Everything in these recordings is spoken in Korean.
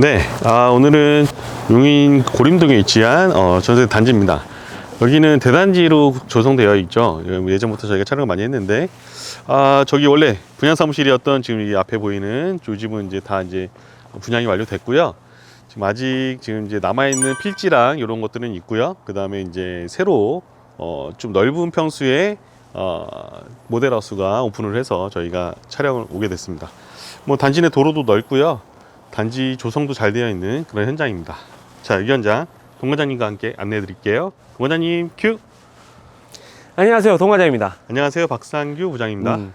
네, 아, 오늘은 용인 고림동에 위치한 어, 전세 단지입니다. 여기는 대단지로 조성되어 있죠. 예전부터 저희가 촬영을 많이 했는데, 아, 저기 원래 분양 사무실이었던 지금 이 앞에 보이는 요 집은 이제 다 이제 분양이 완료됐고요. 지금 아직 지금 이제 남아있는 필지랑 이런 것들은 있고요. 그 다음에 이제 새로 어, 좀 넓은 평수의 어, 모델하우스가 오픈을 해서 저희가 촬영을 오게 됐습니다. 뭐 단지 내 도로도 넓고요. 단지 조성도 잘 되어 있는 그런 현장입니다. 자, 이 현장 동과장님과 함께 안내해 드릴게요. 동과장님 큐. 안녕하세요 동과장입니다 안녕하세요. 박상규 부장입니다. 음,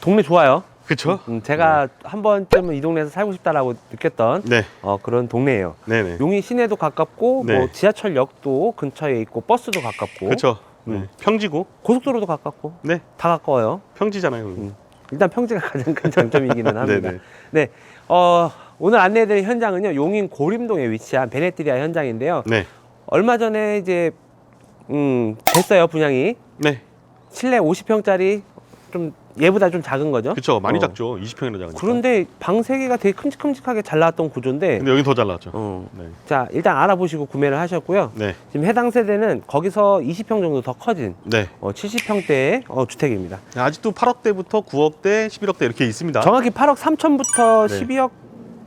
동네 좋아요 그쵸? 음, 제가 한 번쯤은 이 동네에서 살고 싶다라고 느꼈던 네. 어, 그런 동네예요 네 네. 용인 시내도 가깝고 네. 뭐 지하철역도 근처에 있고 버스도 가깝고 그쵸. 네. 음. 평지고. 고속도로도 가깝고 네. 다 가까워요 평지잖아요. 음. 일단 평지가 가장 큰 장점이기는 합니다 네 네. 네, 어, 오늘 안내해드릴 현장은요 용인 고림동에 위치한 베네티리아 현장인데요 네. 얼마 전에 이제 음, 됐어요 분양이 네. 실내 50평짜리 좀 얘보다 좀 작은 거죠 그쵸. 많이 어. 작죠. 20평이나 작으니까. 그런데 방 세 개가 되게 큼직큼직하게 잘 나왔던 구조인데 근데 여기 더 잘 나왔죠. 어, 네. 자 일단 알아보시고 구매를 하셨고요 네. 지금 해당 세대는 거기서 20평 정도 더 커진 네. 어, 70평대의 어, 주택입니다 아직도 8억대부터 9억대, 11억대 이렇게 있습니다. 정확히 8억 3천부터 네. 12억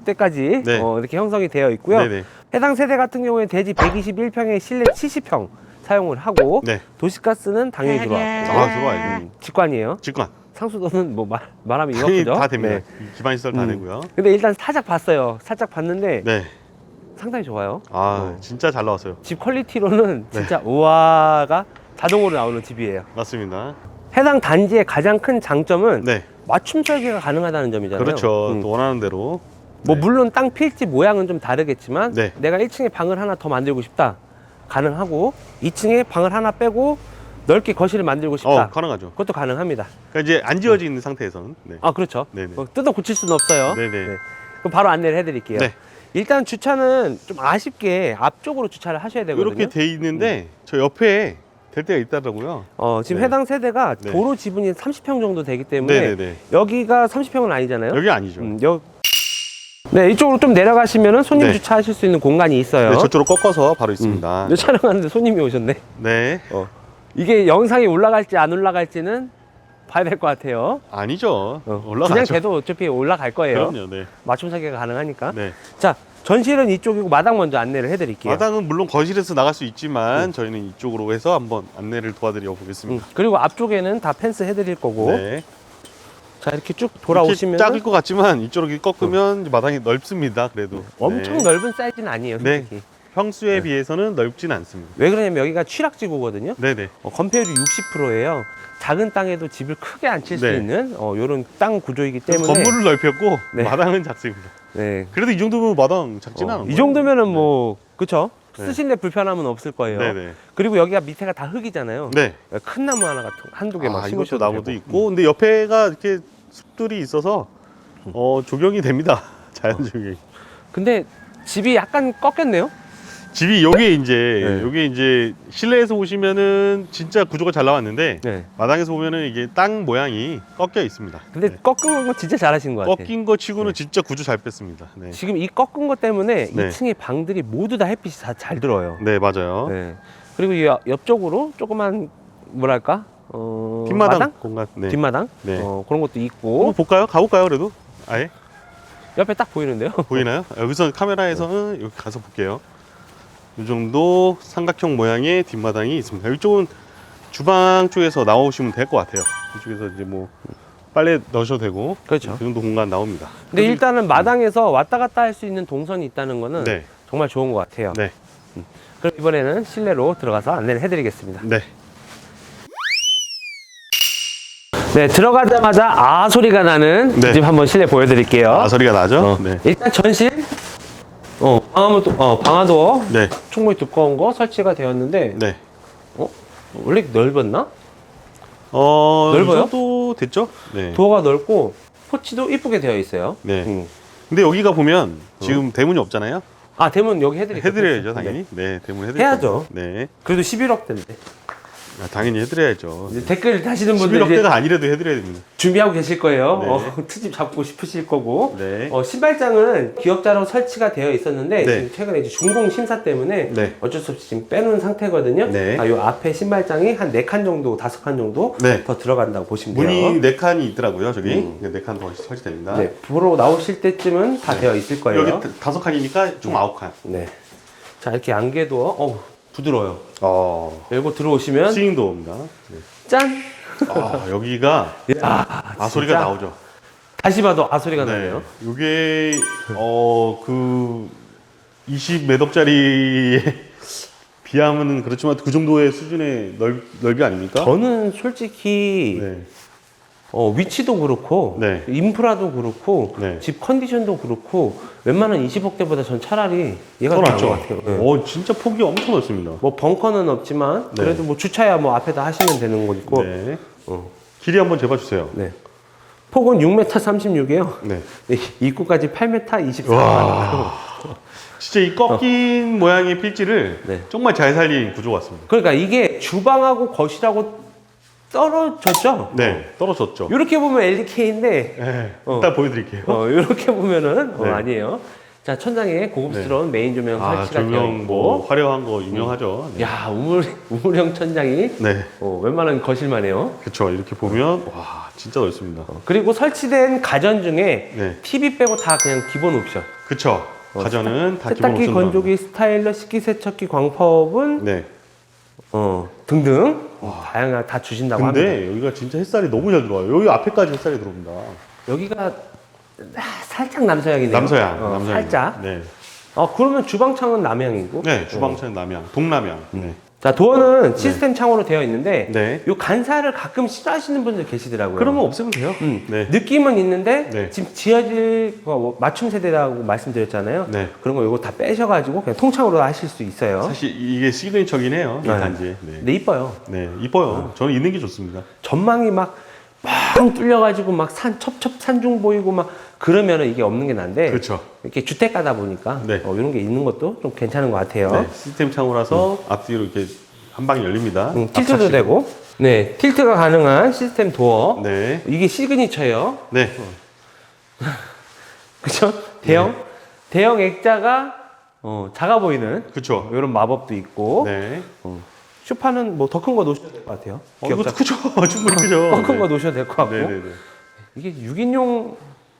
대까지 네. 어, 이렇게 형성이 되어 있고요 네네. 해당 세대 같은 경우에 대지 121평에 실내 70평 사용을 하고 네. 도시가스는 당연히 들어왔고 아, 들어와요. 음, 직관이에요 직관. 상수도는 뭐 말, 말하면 당연히 이렇죠 다 됩니다. 네. 기반 시설 다 음. 되고요. 근데 일단 살짝 봤어요 살짝 봤는데 네. 상당히 좋아요 아, 어. 진짜 잘 나왔어요. 집 퀄리티로는 네. 진짜 우아가 자동으로 나오는 집이에요. 맞습니다. 해당 단지의 가장 큰 장점은 네. 맞춤 설계가 가능하다는 점이잖아요. 그렇죠. 음. 또 원하는 대로. 뭐 네. 물론 땅 필지 모양은 좀 다르겠지만 네. 내가 1층에 방을 하나 더 만들고 싶다. 가능하고 2층에 방을 하나 빼고 넓게 거실을 만들고 싶다. 어, 가능하죠. 그것도 가능합니다. 그러니까 이제 안 지어져 있는 상태에서는. 네. 아 그렇죠. 네네. 뭐 뜯어 고칠 수는 없어요. 네네. 네. 그럼 바로 안내를 해드릴게요. 네. 일단 주차는 좀 아쉽게 앞쪽으로 주차를 하셔야 되거든요. 이렇게 돼 있는데 저 옆에 될 때가 있더라고요. 어, 지금 네. 해당 세대가 네. 도로 지분이 30평 정도 되기 때문에 네네네. 여기가 30평은 아니잖아요. 여기 아니죠. 음, 여... 네, 이쪽으로 좀 내려가시면은 손님 네. 주차하실 수 있는 공간이 있어요. 네, 저쪽으로 꺾어서 바로 있습니다. 음. 촬영하는데 손님이 오셨네. 네. 이게 영상이 올라갈지 안 올라갈지는 봐야 될 것 같아요. 아니죠. 어, 올라가죠. 그냥 돼도 어차피 올라갈 거예요. 그럼요. 네. 맞춤 설계가 가능하니까. 네. 자, 전실은 이쪽이고 마당 먼저 안내를 해드릴게요. 마당은 물론 거실에서 나갈 수 있지만 저희는 이쪽으로 해서 한번 안내를 도와드려 음, 보겠습니다. 그리고 앞쪽에는 다 펜스 해드릴 거고. 네. 자, 이렇게 쭉 돌아오시면 작을 것 같지만 이쪽으로 꺾으면 마당이 넓습니다. 그래도 엄청 네. 넓은 사이즈는 아니에요, 네. 솔직히. 평수에 네. 비해서는 넓진 않습니다. 왜 그러냐면 여기가 취락지구거든요. 네네. 어, 건폐율이 60%예요. 작은 땅에도 집을 크게 앉힐 수 네. 있는 어, 이런 땅 구조이기 그래서 때문에 건물을 넓혔고 네. 마당은 작습니다. 네. 그래도 이 정도면 마당 작진 어, 않은 이 거예요. 정도면은 뭐 그쵸? 네. 쓰실래 불편함은 없을 거예요. 네네. 그리고 여기가 밑에가 다 흙이잖아요. 네. 큰 나무 하나 같은 한두 개만 아, 심으셔도 나무도 되고. 있고 근데 옆에가 이렇게 숲들이 있어서 어, 조경이 됩니다. 자연 조경이. 근데 집이 약간 꺾였네요. 집이 여기 이제 네. 여기 이제 실내에서 보시면은 진짜 구조가 잘 나왔는데 네. 마당에서 보면은 이게 땅 모양이 꺾여 있습니다. 근데 네. 꺾은 거 진짜 잘하신 것 같아요. 꺾인 거 치고는 네. 진짜 구조 잘 뺐습니다. 네. 지금 이 꺾은 것 때문에 네. 2층의 방들이 모두 다 햇빛이 다 잘 들어요. 네, 맞아요. 네. 그리고 이 옆- 옆쪽으로 조그만 뭐랄까 어, 뒷마당 마당? 공간. 네. 뒷마당 네. 어, 그런 것도 한번 있고 볼까요? 가볼까요? 그래도 아예 옆에 딱 보이는데요. 보이나요? 여기서 카메라에서는 여기 가서 볼게요. 이 정도 삼각형 모양의 뒷마당이 있습니다. 이쪽은 주방 쪽에서 나오시면 될 것 같아요. 이쪽에서 이제 뭐 빨래 넣으셔도 되고 그렇죠. 그 정도 공간 나옵니다. 근데 일단은 마당에서 왔다 갔다 할 수 있는 동선이 있다는 거는 네, 정말 좋은 것 같아요. 네, 그럼 이번에는 실내로 들어가서 안내를 해드리겠습니다. 네. 네, 들어가자마자 아 소리가 나는 네. 집 한번 실내 보여드릴게요. 아 소리가 나죠? 어, 네, 일단 전실, 어, 방화문, 어, 방화도어 네, 충분히 두꺼운 거 설치가 되었는데 네. 원래 넓었나? 어, 넓어요? 이 정도 됐죠? 네. 도어가 넓고 포치도 이쁘게 되어 있어요. 네. 음. 근데 여기가 보면 지금 대문이 없잖아요. 아 대문 여기 해드릴게요. 해드려야죠, 네. 당연히. 네, 대문 해드릴 해야죠. 겁니다. 네, 그래도 11억 대인데. 아, 당연히 해드려야죠. 이제 댓글 다시는 분들 이제 11억대가 아니라도 해드려야 됩니다. 준비하고 계실 거예요. 네. 어, 트집 잡고 싶으실 거고. 네. 어, 신발장은 기업자로 설치가 되어 있었는데 네. 지금 최근에 이제 준공 심사 때문에 네. 어쩔 수 없이 지금 빼놓은 상태거든요. 네. 아, 요 앞에 신발장이 한 네 칸 정도, 다섯 칸 정도 네. 더 들어간다고 보시면 돼요. 문이 네 칸이 있더라고요. 저기 네 칸 더 설치됩니다. 네, 보러 나오실 때쯤은 다 되어 있을 거예요. 여기 다- 다섯 칸이니까 총 아홉 칸. 네. 자, 이렇게 안개도 어 부드러워요. 어. 열고 들어오시면 스윙 도어입니다. 네. 짠. 아, 여기가 아, 아 소리가 진짜 나오죠. 다시 봐도 아 소리가 나네요. 이게 어그 20몇 억짜리에 비하면은 그렇지만 그 정도의 수준의 넓, 넓이 아닙니까? 저는 솔직히 네. 어, 위치도 그렇고 네. 인프라도 그렇고 네. 집 컨디션도 그렇고 웬만한 20억대보다 전 차라리 얘가 더 나은 낫죠. 것 같아요. 네. 어 진짜 폭이 엄청 넓습니다. 뭐 벙커는 없지만 네. 그래도 뭐 주차야 뭐 앞에다 하시면 되는 거고. 네. 어. 길이 한번 재봐 주세요. 네. 폭은 6m 36이에요. 네. 입구까지 8m 24. 와. 진짜 이 꺾인 모양의 필지를 네. 정말 잘 살린 구조 같습니다. 그러니까 이게 주방하고 거실하고 떨어졌죠. 네, 떨어졌죠. 이렇게 보면 LDK인데 네, 어. 일단 보여드릴게요. 어, 이렇게 보면은 어, 네. 아니에요. 자 천장에 고급스러운 메인 조명 아, 설치가 되어 조명 있고. 뭐 화려한 거 유명하죠. 네. 야 우물 우물형 천장이 네. 어, 웬만한 거실만 해요. 그렇죠. 이렇게 보면 와 진짜 넓습니다. 어, 그리고 설치된 가전 중에 네. TV 빼고 다 그냥 기본 옵션. 그렇죠. 가전은 다 기본 세탁기, 옵션 건조기, 스타일러, 식기세척기, 광파업은. 네. 어, 등등 다양하게 다 주신다고 합니다. 근데 여기가 진짜 햇살이 너무 잘 들어와요. 여기 앞에까지 햇살이 들어옵니다. 여기가 아, 살짝 남서향이네요. 남서양, 어, 남서양. 살짝. 네. 어 그러면 주방창은 남향이고. 네, 주방차는 남양, 동남양. 네. 자 도어는 시스템 창으로 되어 있는데 네. 요 간사를 가끔 싫어하시는 분들 계시더라고요. 그러면 없애면 돼요. 음, 네. 느낌은 있는데 네. 지금 지어질 거뭐 맞춤 세대라고 말씀드렸잖아요. 네. 그런 거 이거 다 빼셔가지고 그냥 통창으로 하실 수 있어요. 사실 이게 시그니처긴 해요. 이 네. 단지. 네. 근데 이뻐요. 네, 이뻐요. 저는 있는 게 좋습니다. 전망이 막 뻥 뚫려가지고 막 산 첩첩 산중 보이고 막 그러면은 이게 없는 게 난데 그렇죠. 이렇게 주택 가다 보니까 네. 어, 이런 게 있는 것도 좀 괜찮은 것 같아요. 네, 시스템 창호라서 앞뒤로 이렇게 한 방에 열립니다. 음, 틸트도 앞차식. 되고, 네 틸트가 가능한 시스템 도어. 네. 이게 시그니처예요. 네. 그죠? 대형 대형 액자가 어, 작아 보이는 그렇죠. 이런 마법도 있고 네. 쇼파는 뭐 더 큰 거 놓으셔도 될 것 같아요. 어, 이것도 크죠. 충분히 크죠. 더 큰거 네. 놓으셔도 될 것 같고 네, 네, 네. 이게 6인용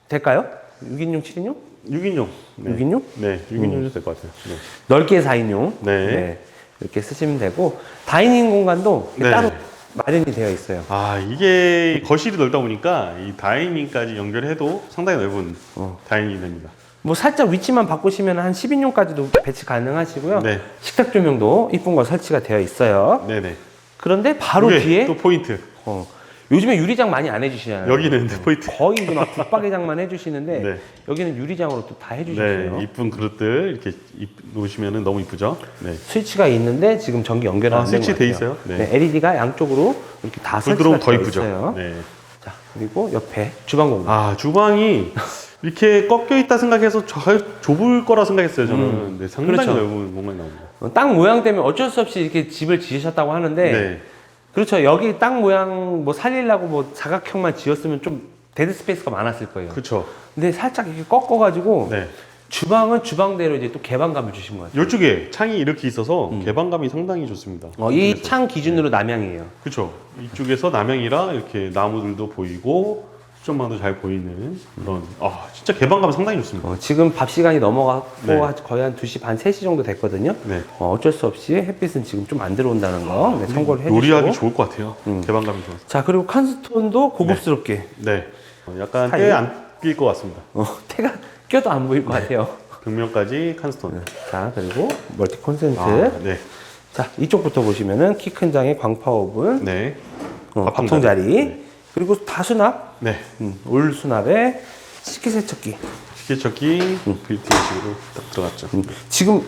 될까요? 6인용, 7인용? 6인용. 네. 6인용? 네, 6인용 해도 될 것 같아요. 네. 넓게 4인용 네. 이렇게 쓰시면 되고 다이닝 공간도 네. 따로 마련이 되어 있어요. 아, 이게 거실이 넓다 보니까 이 다이닝까지 연결해도 상당히 넓은 어. 다이닝이 됩니다. 뭐 살짝 위치만 바꾸시면 한 10인용까지도 배치 가능하시고요. 네. 식탁 조명도 이쁜 거 설치가 되어 있어요. 네네. 그런데 바로 이게 뒤에 또 포인트. 어, 요즘에 유리장 많이 안 해주시잖아요. 여기는 포인트. 거의 이제 막 붙박이장만 해주시는데 네. 여기는 유리장으로 또 다 해주셨어요. 네, 이쁜 그릇들 이렇게 입- 놓으시면 너무 이쁘죠? 네. 스위치가 있는데 지금 전기 연결 아, 안된 스위치 것 돼. 있어요? 네. 네. LED가 양쪽으로 이렇게 다 불 설치가 들어오면 더 되어 이쁘죠? 있어요. 네. 자 그리고 옆에 주방 공간. 아, 주방이 이렇게 꺾여 있다 생각해서 잘 좁을 거라 생각했어요, 저는. 네, 상당히 그렇죠. 넓은 공간이 나옵니다. 어, 땅 모양 때문에 어쩔 수 없이 이렇게 집을 지으셨다고 하는데 네. 그렇죠. 여기 땅 모양 뭐 살리려고 뭐 사각형만 지었으면 좀 데드 스페이스가 많았을 거예요. 그렇죠. 근데 살짝 이렇게 꺾어가지고 네. 주방은 주방대로 이제 또 개방감을 주신 거예요. 이쪽에 창이 이렇게 있어서 개방감이 상당히 좋습니다. 어, 이 창 기준으로 남향이에요. 그렇죠. 이쪽에서 남향이라 이렇게 나무들도 보이고 수전망도 잘 보이는 그런 아 진짜 개방감이 상당히 좋습니다. 어, 지금 밥 시간이 넘어가고 네. 한- 거의 한 2시 반, 3시 정도 됐거든요. 네. 어, 어쩔 수 없이 햇빛은 지금 좀 안 들어온다는 거 네, 참고를 해주시고 요리하기 좋을 것 같아요. 음. 개방감이 좋아서. 자 그리고 칸스톤도 고급스럽게 네. 어, 약간 스타일. 때안낄 것 같습니다. 어, 태가 껴도 안 보일 것 같아요. 벽면까지 칸스톤. 자 그리고 멀티 콘센트 아, 네. 자 이쪽부터 보시면은 키 큰 장의 광파 오븐 네. 어, 밥통 밥통 자리 자리. 그리고 다수납 네. 음, 올 수납에 식기세척기 식기척기 빌트인 식으로 딱 들어갔죠. 음, 지금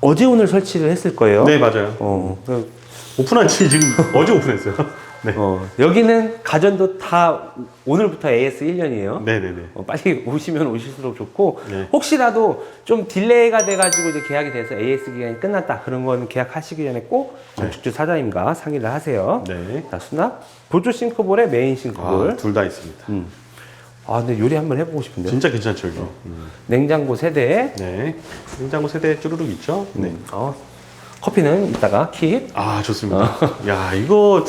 어제 오늘 설치를 했을 거예요. 네 맞아요. 어, 그- 오픈한 지 지금 어제 오픈했어요. 네. 어, 여기는 가전도 다 오늘부터 AS 1년이에요. 네네네. 어, 빨리 오시면 오실수록 좋고 네. 혹시라도 좀 딜레이가 돼가지고 이제 계약이 돼서 AS 기간이 끝났다 그런 거는 계약하시기 전에 꼭 건축주 사장님과 상의를 하세요. 네. 자 수납 보조 싱크볼에 메인 아, 싱크볼. 둘다 있습니다. 음. 아 근데 요리 한번 해보고 싶은데. 진짜 괜찮죠, 이거. 음. 냉장고 세대. 네. 냉장고 세대 쭈루룩 있죠? 네. 어, 커피는 이따가 킵. 아, 좋습니다. 야, 이거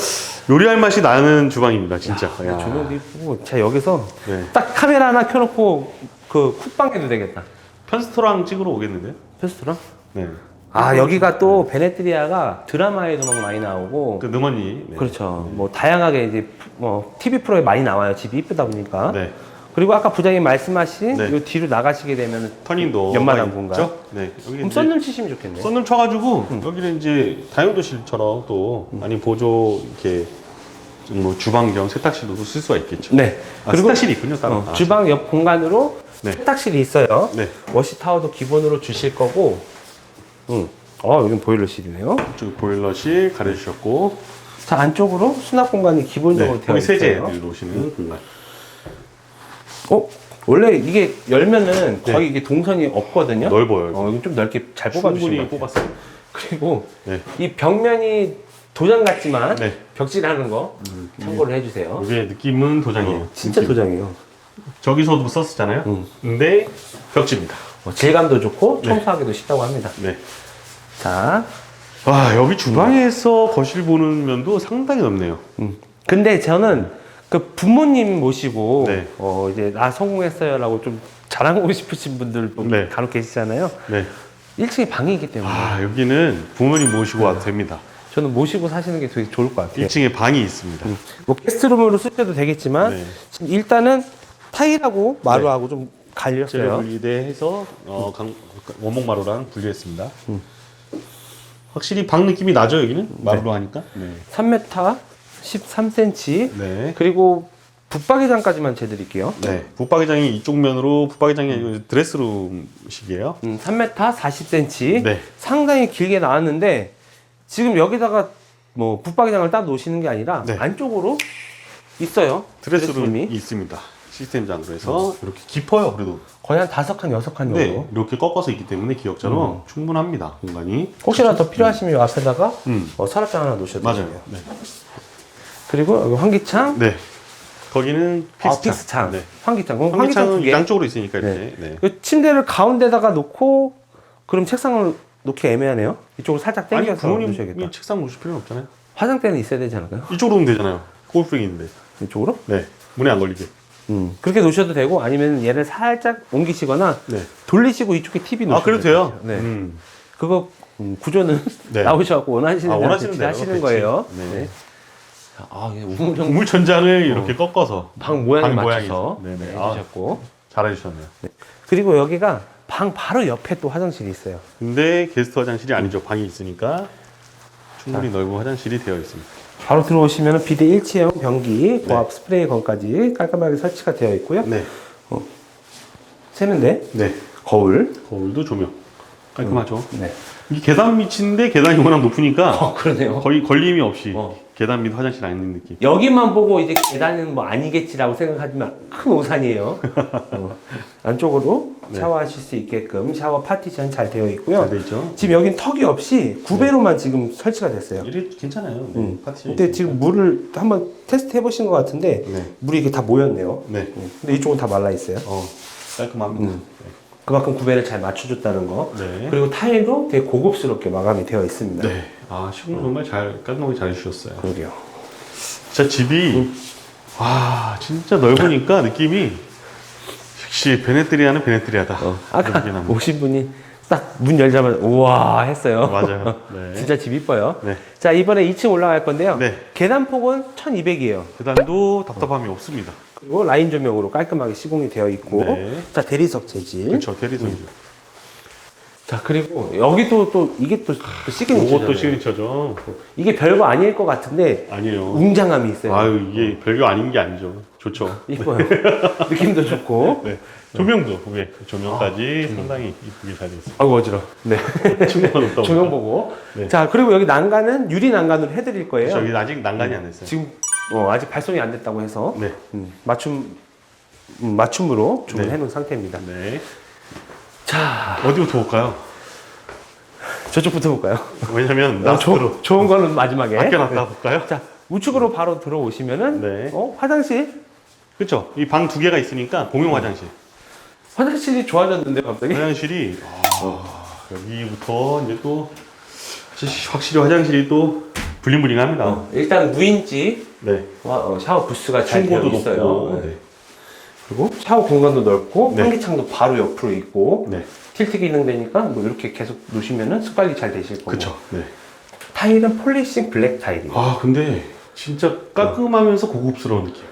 요리할 맛이 나는 주방입니다, 진짜. 야. 조명도 이쁘고. 자 여기서 네. 딱 카메라 하나 켜놓고 그 쿡방 해도 되겠다. 편스토랑 찍으러 오겠는데요? 페스트랑? 네. 아 여기가 또 베네트리아가 드라마에도 막 많이 나오고 그 능원이. 네. 그렇죠. 뭐 다양하게 이제 뭐 TV 프로에 많이 나와요. 집이 이쁘다 보니까. 네. 그리고 아까 부장님 말씀하신 네. 요 뒤로 나가시게 되면 터닝도. 연마당 있죠? 공간. 네. 여기 그럼 이제 썬룸 치시면 좋겠네. 썬룸 쳐가지고 여기는 이제 다용도실처럼 또 아니 보조 이렇게 좀뭐 주방 겸 세탁실로도 쓸 수가 있겠죠. 네. 아, 세탁실이 있군요, 따로. 어, 아, 주방 옆 공간으로 네. 세탁실이 있어요. 네. 워시 타워도 기본으로 주실 거고. 음. 어, 여긴 보일러실이네요. 쪽 보일러실 가려주셨고 자, 안쪽으로 수납 공간이 기본적으로 네. 되어 거기 있어요. 세제 놓으시는 공간. 어? 원래 이게 열면은 네. 거의 이게 동선이 없거든요. 넓어요. 어, 여기 좀 넓게 잘 충분히 뽑아주신 것 같아요. 뽑았어요. 그리고 네. 이 벽면이 도장 같지만 네. 벽지라는 거 참고를 해주세요. 이게 느낌은 도장이에요. 어, 진짜 느낌. 도장이에요. 저기서도 썼었잖아요. 음. 근데 벽지입니다. 어, 질감도 좋고 네. 청소하기도 쉽다고 합니다. 네. 자, 와 여기 주방에서 거실 보는 면도 상당히 넓네요. 음. 근데 저는 그 부모님 모시고 네. 어 이제 나 성공했어요라고 좀 자랑하고 싶으신 분들 뭐 네. 간혹 계시잖아요. 네. 1층에 방이 있기 때문에 아 여기는 부모님 모시고 와도 됩니다. 저는 모시고 사시는 게 되게 좋을 것 같아요. 1층에 방이 있습니다. 뭐 게스트룸으로 쓰셔도 되겠지만 네. 지금 일단은 타일하고 마루하고 좀 재료 갈렸어요. 분리대해서 어, 강, 원목 마루랑 분리했습니다. 음. 확실히 방 느낌이 나죠 여기는 마루로 하니까. 네. 3m 13cm 네. 그리고 붙박이장까지만 재드릴게요. 네. 붙박이장이 이쪽 면으로 붙박이장이 아니고 드레스룸식이에요. 음, 3m 40cm 네. 상당히 길게 나왔는데 지금 여기다가 뭐 붙박이장을 딱 놓으시는 게 아니라 네. 안쪽으로 있어요. 드레스룸이 있습니다. 시스템장으로 해서 이렇게 깊어요. 그래도. 거의 한 다섯 칸 여섯 칸 정도. 네. 이렇게 꺾어서 있기 때문에 기역자로 음. 충분합니다. 공간이. 혹시나 더 필요하시면 이 앞에다가 음. 어, 서랍장 하나 놓으셔도 맞아요. 돼요. 네. 그리고 여기 환기창, 네. 거기는 아, 픽스창. 픽스창, 네. 환기창. 그럼 환기창 두 환기창은 개. 양쪽으로 있으니까 이렇게. 네. 그 침대를 가운데다가 놓고 그럼 책상을 놓기 애매하네요. 이쪽으로 살짝 아니 당겨서 부모님이 놓으셔야겠다. 책상 놓으실 필요는 없잖아요. 화장대는 있어야 되지 않을까요? 이쪽으로 오면 되잖아요. 골프백이 있는데. 이쪽으로? 네. 문에 안 걸리게. 음. 그렇게 놓으셔도 되고 아니면 얘를 살짝 옮기시거나 네. 돌리시고 이쪽에 TV 놓으셔도 아, 그래도 돼요? 네. 음. 그거 음, 구조는 네. 나오셔갖고 원하시는 아, 대로 원하시는 대로 하시는 배치. 거예요. 네. 아, 이게 우물형 우물 천장을 이렇게 꺾어서 방 모양에 방 맞춰서 네네. 네, 아, 해주셨고 잘해주셨네요. 그리고 여기가 방 바로 옆에 또 화장실이 있어요. 근데 게스트 화장실이 아니죠. 방이 있으니까 충분히 넓은 화장실이 되어 있습니다. 바로 들어오시면 비대 일체형 변기, 고압 스프레이 건까지 깔끔하게 설치가 되어 있고요. 네. 세면대, 네. 거울. 거울도 조명. 깔끔하죠. 네. 이 계단 밑인데 계단이 워낙 높으니까 어, 그러네요. 거의 걸림이 없이 어. 계단 밑 화장실 아닌 느낌. 여기만 보고 이제 계단은 뭐 아니겠지라고 생각하지만 큰 오산이에요. 어. 안쪽으로 네. 샤워하실 수 있게끔 샤워 파티션 잘 되어 있고요. 잘돼 있죠. 지금 여긴 턱이 없이 구배로만 지금 설치가 됐어요. 이래 괜찮아요. 네. 음. 파티션이 근데 지금 물을 한번 테스트 해보신 것 같은데 네. 물이 이게 다 모였네요. 네. 음. 근데 이쪽은 다 말라 있어요. 어, 깔끔합니다. 음. 그만큼 구배를 잘 맞춰줬다는 거. 네. 그리고 타일도 되게 고급스럽게 마감이 되어 있습니다. 네. 아, 시공 정말 잘 깔끔하게 잘 해주셨어요. 그러게요. 진짜 집이 와 진짜 넓으니까 느낌이 역시 베네트리아는 베네트리아다. 어, 아까 납니다. 오신 분이 딱 문 열자마자 우와 했어요. 맞아요. 네. 진짜 집 이뻐요. 네. 자 이번에 2층 올라갈 건데요. 네. 계단 폭은 1200이에요. 계단도 답답함이 없습니다. 그리고 라인 조명으로 깔끔하게 시공이 되어 있고 네. 자 대리석 재질. 그렇죠. 대리석이죠. 자 그리고 여기도 또 이게 또, 또 시그니처. 이것도 시그니처죠. 이게 별거 아닐 것 같은데 아니에요. 웅장함이 있어요. 아유 이게 별거 아닌 게 아니죠. 좋죠. 이뻐요. 느낌도 좋고. 네. 조명도 위에 조명까지 상당히 이쁘게 잘돼 있어요. 아이고 어지러. 네. 친구가 높다 조명 보고. 네. 자 그리고 여기 난간은 유리 난간으로 해드릴 거예요. 저기 아직 난간이 안 됐어요. 지금 어, 아직 발송이 안 됐다고 해서 네. 음, 맞춤 음, 맞춤으로 주문해 네. 놓은 상태입니다. 네. 자, 어디부터 볼까요? 저쪽부터 볼까요? 왜냐면 어, 조- 나스로 좋은 거는 마지막에. 아껴놨다 볼까요? 자, 우측으로 바로 들어오시면은 네. 어, 화장실. 그렇죠. 이 방 두 개가 있으니까 공용 화장실. 화장실이 좋아졌는데 갑자기. 화장실이 아, 여기부터 이제 또 확실히 화장실이 또 블링블링합니다. 어, 일단 무인지 네. 어, 샤워 부스가 잘 되어 충고도 있어요. 높고. 네. 네. 그리고 샤워 공간도 넓고 네. 환기창도 바로 옆으로 있고 네. 틸트 기능 되니까 뭐 이렇게 계속 놓으시면은 습관리 잘 되실 거고. 그렇죠. 네. 타일은 폴리싱 블랙 타일이에요. 아 근데 진짜 깔끔하면서 고급스러운 느낌.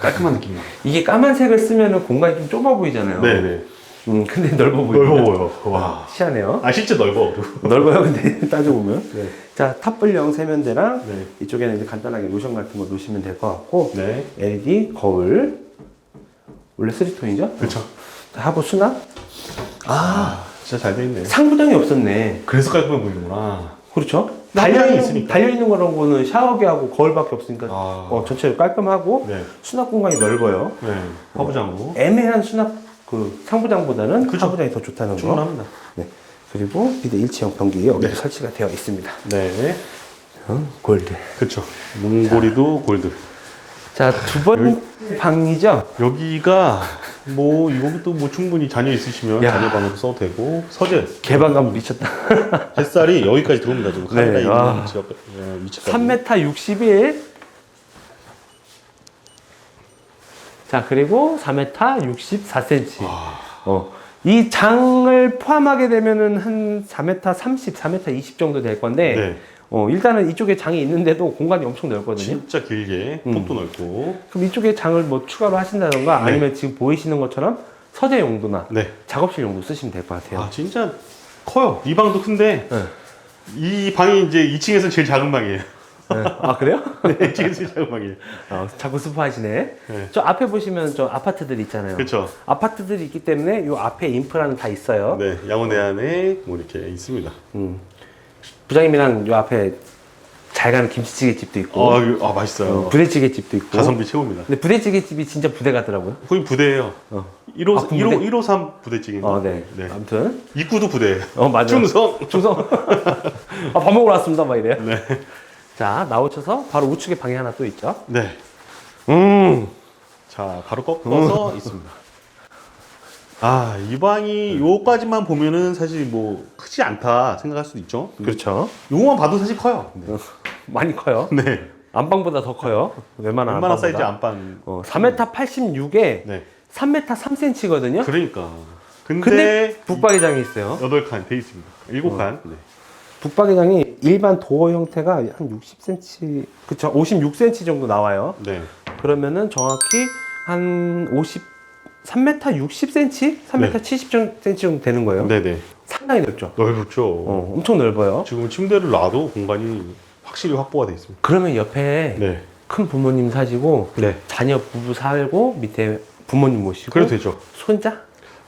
깔끔한 느낌이야. 이게 까만색을 쓰면은 공간이 좀 좁아 보이잖아요. 네네. 음, 근데 넓어 보여요. 넓어 보여. 와. 시원해요. 아 실제 넓어. 넓어요, 근데 따져보면. 네. 자, 탑블형 세면대랑 네. 이쪽에는 이제 간단하게 로션 같은 거 놓으시면 될 것 같고 네. LED 거울 원래 쓰리톤이죠? 그렇죠. 자, 하부 수납 아 진짜 잘 돼 있네. 상부장이 없었네. 그래서 깔끔해 보이는구나. 그렇죠? 달려 달려 있으니까. 있으니까 달려 있는 거라는 거는 샤워기하고 거울밖에 없으니까 아. 어, 전체로 깔끔하고 네. 수납 공간이 넓어요. 네. 화부장으로. 애매한 수납 그 상부장보다는 그죠. 하부장이 더 좋다는 거. 충분합니다. 네. 그리고 비대 일체형 변기 여기 네. 설치가 되어 있습니다. 네. 어, 골드. 그렇죠. 문고리도 골드. 자, 두 번 방이죠? 여기가 뭐 이것도 뭐 충분히 자녀 있으시면 야. 자녀 방으로 써도 되고 서재 개방감 미쳤다. 햇살이 여기까지 들어옵니다 지금 카메라 네, 있는 아. 지역 어, 위치까지 3m 61. 자, 그리고 4m 64cm. 와. 어. 이 장을 포함하게 되면은 한 4m 30, 4m 20 정도 될 건데, 네. 어, 일단은 이쪽에 장이 있는데도 공간이 엄청 넓거든요. 진짜 길게 음. 폭도 넓고 그럼 이쪽에 장을 뭐 추가로 하신다던가 네. 아니면 지금 보이시는 것처럼 서재 용도나 네. 작업실 용도 쓰시면 될 것 같아요. 아 진짜 커요 이 방도 큰데 네. 이 방이 이제 2층에서 제일 작은 방이에요 네. 아, 그래요? 네 2층에서 제일 작은 방이에요 어, 자꾸 스포하시네. 네. 저 앞에 보시면 저 아파트들 있잖아요. 그렇죠 아파트들이 있기 때문에 요 앞에 인프라는 다 있어요. 네 양원해안에 뭐 이렇게 있습니다 음. 부장님이랑 요 앞에 잘 가는 김치찌개 집도 있고 아, 이거- 아 맛있어요 어, 부대찌개 집도 있고. 가성비 최고입니다 근데 부대찌개 집이 진짜 부대 같더라고요. 거기 부대예요 어. 1호, 아, 그 1호, 부대? 153 부대찌개인가 어, 네. 네. 아무튼 입구도 부대예요 어 맞아요. 충성 충성. 아, 밥 먹으러 왔습니다. 막 이래요. 네. 자 나오셔서 바로 우측에 방이 하나 또 있죠. 네. 음. 자, 바로 꺾어서 있습니다. 아, 이 방이 요까지만 보면은 사실 뭐 크지 않다 생각할 수도 있죠. 그렇죠. 요거만 봐도 사실 커요. 네. 많이 커요. 네. 안방보다 더 커요. 웬만한 얼마나 안방보다. 사이즈 안방. 어, 4m 86에 네. 3m 3cm거든요. 그러니까. 근데, 근데 북박이장이 있어요. 8칸 돼 있습니다. 7칸. 네. 북박이장이 일반 도어 형태가 한 60cm, 그쵸? 56cm 정도 나와요. 네. 그러면은 정확히 한 50, 3m 60cm? 3m 네. 70cm 정도 되는 거예요. 네, 네. 상당히 넓죠. 넓죠. 어, 엄청 넓어요. 지금 침대를 놔도 공간이 확실히 확보가 돼 있습니다. 그러면 옆에 네. 큰 부모님 사시고 네. 자녀 부부 살고 밑에 부모님 모시고 그래도 되죠. 손자?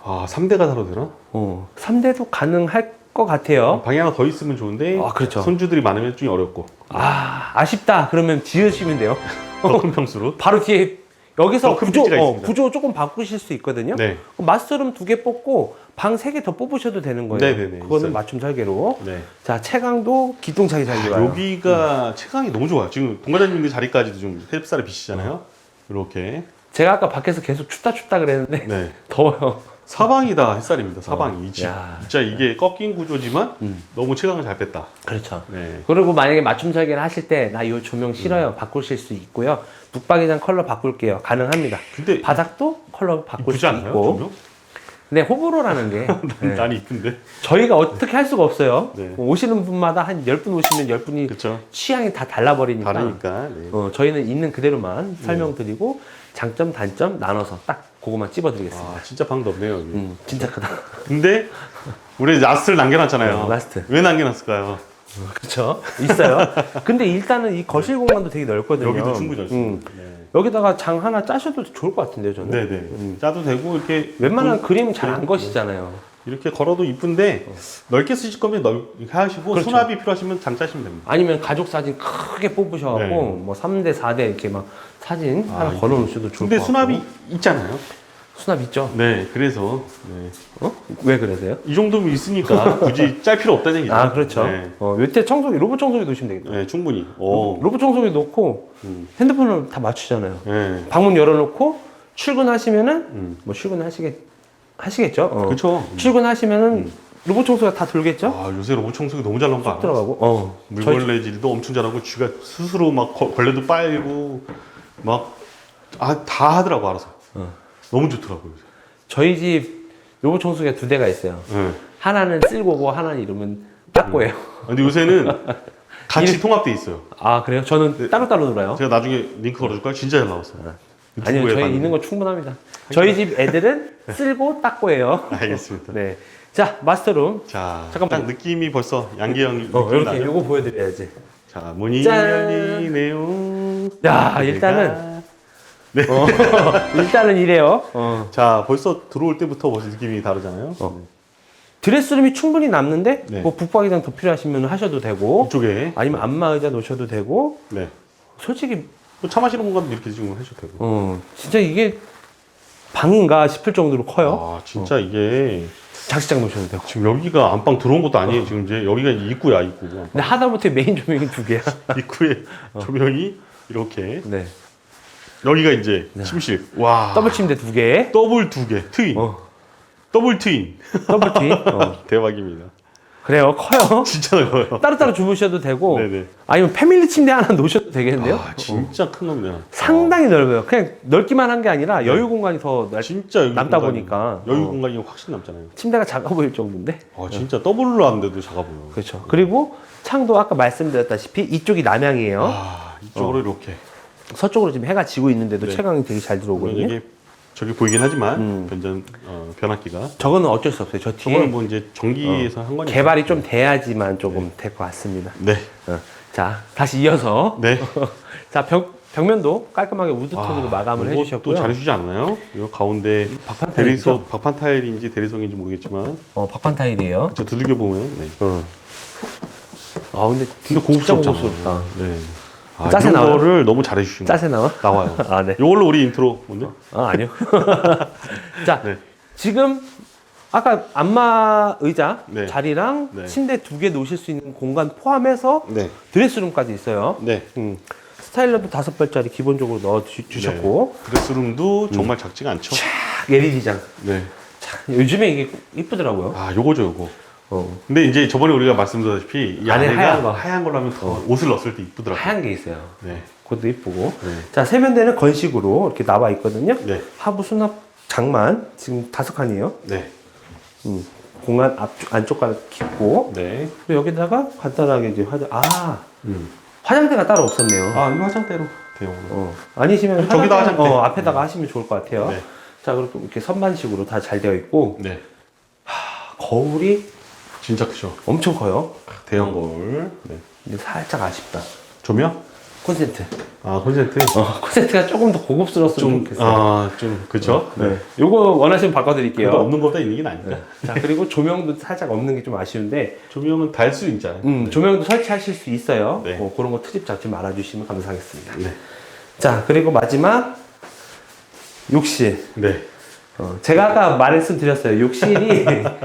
아, 3대가 살아도 되나? 어, 3대도 가능할 것 같아요. 방이 하나 더 있으면 좋은데 아, 그렇죠. 손주들이 많으면 좀 어렵고 아, 아쉽다. 그러면 지으시면 돼요. 더큰 평수로 바로 뒤에 여기서 구조, 어. 구조 조금 바꾸실 수 있거든요. 네. 마스터룸 두 개 뽑고 방 세 개 더 뽑으셔도 되는 거예요. 네네네, 그거는 있어요. 맞춤 설계로. 네. 자, 채광도 기똥차게 잘 들어가요. 여기가 체감이 너무 좋아요. 지금 동과장님들 자리까지도 좀 햇살이 비치잖아요. 이렇게. 제가 아까 밖에서 계속 춥다 춥다 그랬는데 네. 더워요. 사방이다 햇살입니다. 사방이. 이 집. 어. 야. 진짜 이게 꺾인 구조지만 음. 너무 체감을 잘 뺐다. 그렇죠. 네. 그리고 만약에 맞춤 설계를 하실 때 나 이 조명 싫어요. 음. 바꾸실 수 있고요. 북박이장 컬러 바꿀게요. 가능합니다. 근데 바닥도 컬러 바꿀 이쁘지 수 않나요? 있고. 조명? 근데 호불호라는 게 네. 난 이쁜데. 저희가 어떻게 할 수가 없어요. 네. 오시는 분마다 한 10분 오시면 10분이 그렇죠. 취향이 다 달라버리니까 다르니까. 네. 어, 저희는 있는 그대로만 설명드리고 장점 단점 나눠서 딱 그거만 찝어드리겠습니다. 아, 진짜 방도 없네요. 여기. 음, 진짜 크다. 근데 우리 라스트를 남겨놨잖아요. 어, 라스트. 왜 남겨놨을까요? 그렇죠. 있어요. 근데 일단은 이 거실 공간도 되게 넓거든요. 여기도 충분히 음, 넓습니다. 네. 여기다가 장 하나 짜셔도 좋을 것 같은데요, 저는. 네네. 음. 짜도 되고 이렇게 웬만한 그- 그림 잘안 거시잖아요. 이렇게 걸어도 이쁜데 넓게 쓰실 거면 넓게 하시고 그렇죠. 수납이 필요하시면 장짜시면 됩니다. 아니면 가족 사진 크게 뽑으셔갖고 네. 뭐 3대 4대 이렇게 막 사진 아, 하나 걸어놓으셔도 좋을 근데 것 같고 수납이 있잖아요. 수납 있죠? 네, 그래서 네. 어? 왜 그러세요? 이 정도면 있으니까 굳이 짤 필요 없다는 얘기죠. 아 그렇죠. 네, 어, 요때 청소기 로봇 청소기 놓으시면 되겠다. 네, 충분히. 오. 로봇 청소기 놓고 음. 핸드폰을 다 맞추잖아요. 네. 방문 열어놓고 출근하시면은 음. 뭐 출근하시겠 하시겠죠? 어. 그렇죠. 출근하시면은 로봇 청소가 다 돌겠죠? 아, 요새 로봇 청소기 너무 잘 나온 거 알아? 들어가고. 어. 저희, 물걸레질도 엄청 잘하고 쥐가 스스로 막 거- 걸레도 빨고 막 아, 다 하더라고 알아서. 어. 너무 좋더라고요. 저희 집 로봇 청소기가 두 대가 있어요. 네. 하나는 쓸고고 하나는 이름은. 아, 근데 요새는 같이 통합돼 있어요. 아 그래요? 저는 네. 따로따로 놀아요. 제가 나중에 링크 걸어줄까요? 진짜 잘 나왔어요. 아니요, 유튜브에 저희 봤는데. 있는 거 충분합니다. 저희 집 애들은 쓸고 닦고예요. 알겠습니다. 네. 자, 마스터룸. 자, 잠깐만. 딱 느낌이 벌써 양계형 어, 느낌 이렇게 나죠? 요거 보여드려야지. 자, 문이 짠. 열리네요. 야, 일단은 네. 어, 일단은 이래요. 어. 자, 벌써 들어올 때부터 벌써 느낌이 다르잖아요. 어. 드레스룸이 충분히 남는데 네. 뭐 북박이장 더 필요하시면 하셔도 되고 이쪽에 아니면 안마 의자 놓으셔도 되고 네. 솔직히 또 차 마시는 공간도 이렇게 지금 하셔도 되고. 어, 진짜 이게 방인가 싶을 정도로 커요. 아, 진짜 이게 장식장 놓으셔도 되고. 지금 여기가 안방 들어온 것도 아니에요. 지금 이제 여기가 입구야, 입구. 근데 하다못해 메인 조명이 두 개야. 입구에 조명이 이렇게. 네. 여기가 이제 침실. 와. 더블 침대 두 개. 더블 두 개. 트윈. 어. 더블 트윈. 더블 트윈. 어. 대박입니다. 그래요. 커요. 진짜 넓어요. 따로따로 주무셔도 되고 네네. 아니면 패밀리 침대 하나 놓으셔도 되겠는데요. 아, 진짜 큰 겁니다. 상당히 넓어요. 그냥 넓기만 한 게 아니라 여유 공간이 더 넓... 진짜 여유 남다 공간이- 보니까. 여유 어. 공간이 훨씬 남잖아요. 침대가 작아 보일 정도인데. 아, 진짜 더블로 하는데도 작아 보여. 그렇죠. 그리고 창도 아까 말씀드렸다시피 이쪽이 남향이에요. 아, 이쪽으로 이렇게. 서쪽으로 지금 해가 지고 있는데도 네. 채광이 되게 잘 물론 들어오거든요. 이게 저기 보이긴 하지만 음. 변전 어, 변압기가 저거는 어쩔 수 없어요. 저 뒤에 저거는 뭐 이제 전기에서 한 거니까. 개발이 좀 돼야지만 조금 될 것 같습니다. 네. 어. 자, 다시 이어서 네. 자 벽, 벽면도 깔끔하게 우드톤으로 마감을 이것도 해주셨고요. 잘해주지 않나요? 이 가운데 박판 대리석? 박판 타일인지 대리석인지 모르겠지만 어, 박판 타일이에요. 저 두들겨 보면 네. 어. 아 근데 근데 진짜 고급스럽잖아. 고급스럽다. 네. 아, 짜세 이런 나와요? 거를 너무 잘해주신 거 짜세 나와? 나와요. 아 네. 이걸로 우리 인트로 뭔데? 아 아니요. 자 네. 지금 아까 안마 의자 네. 자리랑 네. 침대 두 개 놓으실 수 있는 공간 포함해서 네. 드레스룸까지 있어요. 네. 음. 스타일러도 다섯 벌짜리 기본적으로 넣어 주, 주셨고 네. 드레스룸도 정말 작지가 않죠. 쫙 LED장. 네. 참, 요즘에 이게 이쁘더라고요. 아, 요거죠, 요거. 어. 근데 이제 저번에 우리가 말씀드렸다시피 이 안에 안에가 하얀 거. 하얀 걸로 하면 더 옷을 넣었을 때 이쁘더라고요. 하얀 게 있어요. 네. 그것도 이쁘고. 네. 자 세면대는 건식으로 이렇게 나와 있거든요. 네. 하부 수납 장만 지금 다섯 칸이에요. 네. 음, 공간 앞 안쪽까지 깊고 네. 그리고 여기다가 간단하게 이제 화장 아 음. 화장대가 따로 없었네요. 아, 이거 화장대로 대용으로. 어, 아니시면 저기다 화장대. 어, 앞에다가 하시면 좋을 것 같아요. 네. 자 그리고 이렇게 선반식으로 다 잘 되어 있고 네. 거울이 진짜 크죠. 엄청 커요. 대형 거울. 네. 근데 살짝 아쉽다. 조명? 콘센트. 아, 콘센트. 어, 콘센트가 조금 더 고급스러웠으면 좀, 좋겠어요. 아, 좀, 그쵸? 네. 요거 원하시면 바꿔드릴게요. 그래도 없는 것보다 있는 게 나니까. 자 그리고 조명도 살짝 없는 게 좀 아쉬운데 조명은 달 수 있잖아요. 음, 조명도 설치하실 수 있어요. 네. 어, 그런 거 트집 잡지 말아주시면 감사하겠습니다. 네. 자 그리고 마지막 욕실. 네. 어, 제가 아까 말씀 드렸어요. 욕실이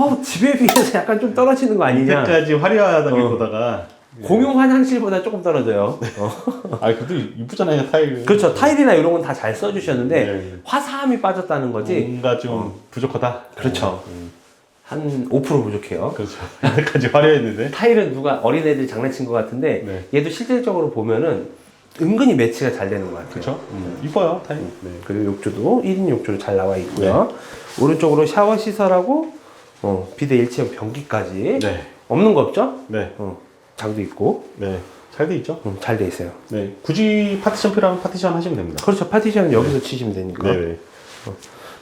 어, 집에 비해서 약간 좀 떨어지는 거 아니냐. 이때까지 화려하다고 어. 보다가. 공용 화장실보다 조금 떨어져요. 어. 아, 그래도 이쁘잖아요, 타일. 그렇죠. 타일이나 이런 건 다 잘 써주셨는데 네. 화사함이 빠졌다는 거지. 뭔가 좀 부족하다. 그렇죠. 음, 한 5% 부족해요. 그렇죠. 이때까지 화려했는데. 타일은 누가 어린애들이 장난친 것 같은데 네. 얘도 실질적으로 보면은 은근히 매치가 잘 되는 것 같아요. 그렇죠. 이뻐요, 타일. 네. 그리고 욕조도 1인 욕조로 잘 나와 있고요. 오른쪽으로 샤워 시설하고 어, 비대 일체형 변기까지 네. 없는 거 없죠? 네. 어, 장도 있고 네. 잘 돼 있죠? 음, 잘돼 있어요. 네. 굳이 파티션 필요하면 파티션 하시면 됩니다. 그렇죠. 파티션은 여기서 치시면 되니까. 네네.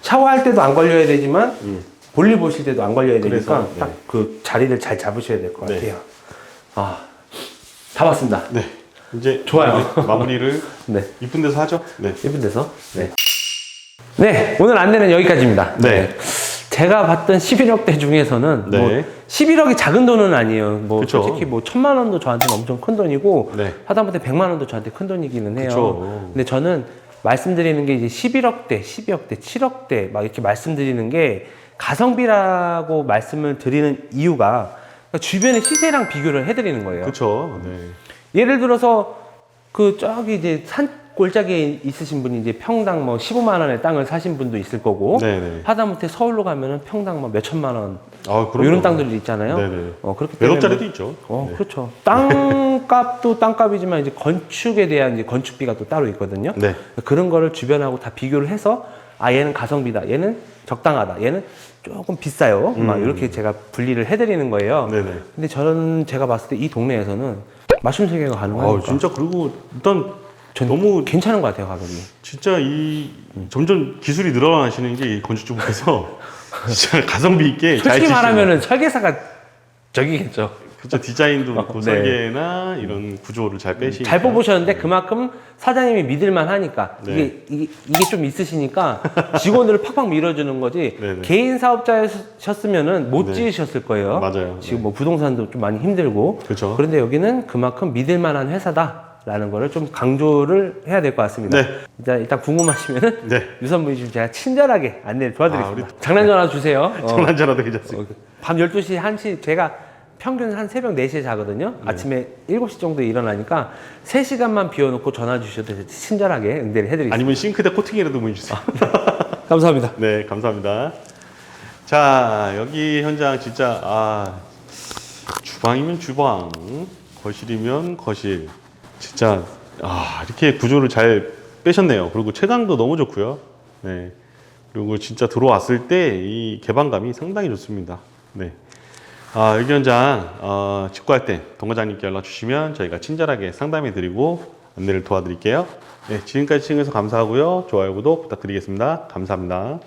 샤워할 때도 안 걸려야 되지만 음. 볼일 보실 때도 안 걸려야 되니까 그래서, 네. 딱 그 자리를 잘 잡으셔야 될 것 네. 같아요. 아, 다 봤습니다. 네. 이제 좋아요. 마무리- 마무리를 네. 이쁜 데서 하죠. 네. 예쁜 데서. 네. 네, 오늘 안내는 여기까지입니다. 네. 제가 봤던 11억대 중에서는 뭐 네. 11억이 작은 돈은 아니에요. 뭐 그쵸. 솔직히 뭐 천만 원도 저한테는 엄청 큰 돈이고 네. 하다못해 100만 원도 저한테 큰 돈이기는 해요. 그쵸. 근데 저는 말씀드리는 게 이제 11억대, 12억대, 7억대 막 이렇게 말씀드리는 게 가성비라고 말씀을 드리는 이유가 그러니까 주변의 시세랑 비교를 해드리는 거예요. 그렇죠. 네. 예를 들어서 그 저기 이제 산 골짜기에 있으신 분이 이제 평당 뭐 15만 원의 땅을 사신 분도 있을 거고 네네. 하다못해 서울로 가면은 평당 뭐 몇 천만 원 아, 뭐 이런 땅들이 있잖아요. 네네. 어 그렇기 몇 억짜리도 뭐- 있죠. 어 네. 그렇죠. 땅값도 땅값이지만 이제 건축에 대한 이제 건축비가 또 따로 있거든요. 네. 그런 거를 주변하고 다 비교를 해서 아 얘는 가성비다, 얘는 적당하다, 얘는 조금 비싸요. 막 이렇게 제가 분리를 해드리는 거예요. 음. 네네. 근데 저는 제가 봤을 때 이 동네에서는 맞춤 설계가 아, 가능하니까 진짜 그리고 일단 전 너무 괜찮은 것 같아요 가격이. 진짜 이 점점 기술이 늘어나시는 게이 건축주분께서 진짜 가성비 있게 잘 솔직히 지시는 말하면은 설계사가 저기겠죠. 그렇죠 디자인도 그렇고 네. 설계나 이런 구조를 잘 빼시 잘 뽑으셨는데 그만큼 사장님이 믿을만 하니까 네. 이게, 이게 이게 좀 있으시니까 직원들을 팍팍 밀어주는 거지 네네. 개인 사업자셨으면은 못 네. 지으셨을 거예요. 맞아요. 지금 뭐 부동산도 좀 많이 힘들고 그렇죠. 그런데 여기는 그만큼 믿을만한 회사다 라는 거를 좀 강조를 해야 될 것 같습니다. 네. 일단, 일단 궁금하시면은 네 유선분이 좀 제가 친절하게 안내를 도와드리겠습니다. 아, 장난 전화 주세요. 어. 장난자라도 괜찮습니다. 밤 12시, 1시 제가 평균 한 새벽 4시에 자거든요. 네. 아침에 7시 정도에 일어나니까 3시간만 비워놓고 전화 주셔도 친절하게 응대를 해드리겠습니다. 아니면 싱크대 코팅이라도 보내주세요. 감사합니다. 네, 감사합니다. 자, 여기 현장 진짜 아 주방이면 주방, 거실이면 거실. 진짜 아 이렇게 구조를 잘 빼셨네요. 그리고 채광도 너무 좋고요. 네. 그리고 진짜 들어왔을 때 이 개방감이 상당히 좋습니다. 네. 아, 현장 어, 직구할 때 동과장님께 연락 주시면 저희가 친절하게 상담해 드리고 안내를 도와드릴게요. 네, 지금까지 시청해주셔서 감사하고요. 좋아요, 구독 부탁드리겠습니다. 감사합니다.